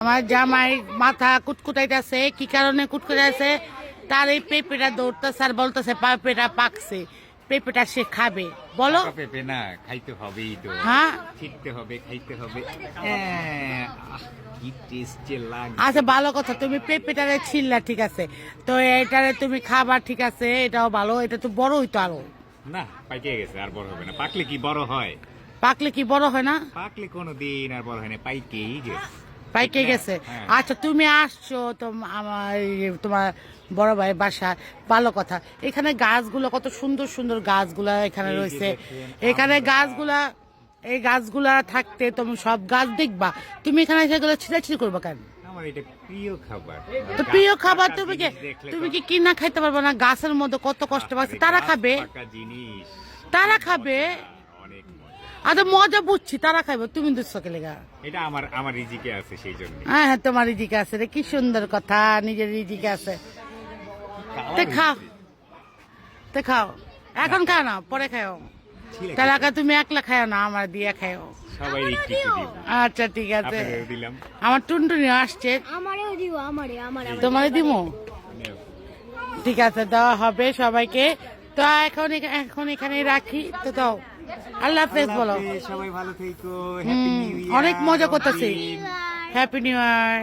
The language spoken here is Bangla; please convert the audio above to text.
আমার জামাই মাথা কুটকুটাইতেছে কি কারণে কুটকুটাইছে তার এই পেঁপেটা দৌড়তেছে আর বলতেছে পেঁপেটা পাকছে পেঁপেটা সে খাবে। বলো? পেঁপে না খাইতে হবেই তো। হ্যাঁ? ছিটতে হবে খাইতে হবে। আচ্ছা ভালো কথা তুমি পেঁপেটারে ছিললা ঠিক আছে। তো এটারে তুমি খাবার ঠিক আছে এটাও ভালো এটা তো বড় হইতো আরও। না পাইকে গেছে আর বড় হবে না। পাকলে কি বড় হয়? পাকলে কি বড় হয় না? পাকলে কোনো দিন আর বড় হয় না পাইকেই গেছে। পাইকে গেছে। হ্যাঁ। আচ্ছা তুমি আসছো তো আমার তোমার বড় ভাই বাসা ভালো কথা। এখানে গাছগুলো কত সুন্দর সুন্দর গাছগুলা এখানে রয়েছে। এখানে গাছগুলা এই গাছগুলা থাকতে তুমি সব গাছ দেখবা। তুমি এখানে সেগুলো ছিটাছিটি করব কেন? আমার এটা প্রিয় খাবার। তো প্রিয় খাবার তুমি কি তুমি কি কিনা খাইতে পারবে না? গাছের মধ্যে কত কষ্ট পাচ্ছে। তারা খাবে। তারা খাবে। আচ্ছা মজা বুঝছি তারা খাবে তুমি দুঃখ লেগা। এটা আমার আমার রিজিকে আছে সেই জন্য হ্যাঁ হ্যাঁ তোমার রিজিকে আছে রে কি সুন্দর কথা নিজের রিজিকে আছে। তে খাও। তে খাও। এখন খাও না পরে খাও আগে তুমি একলা খাও না আমার দিয়ে খাও সবাই আচ্ছা ঠিক আছে। দিলাম। আমার টুনটুনি আসছে। আমারেও দিব আমারে আমার আমার। দিমো? ঠিক আছে দেওয়া হবে সবাইকে। তো এখন এখা- এখন এখানে রাখি তো দাও। আল্লাহ হাফেজ বলো। সবাই ভালো থেকো হ্যাপি নিউ ইয়ার অনেক মজা করতেছি। Happy new year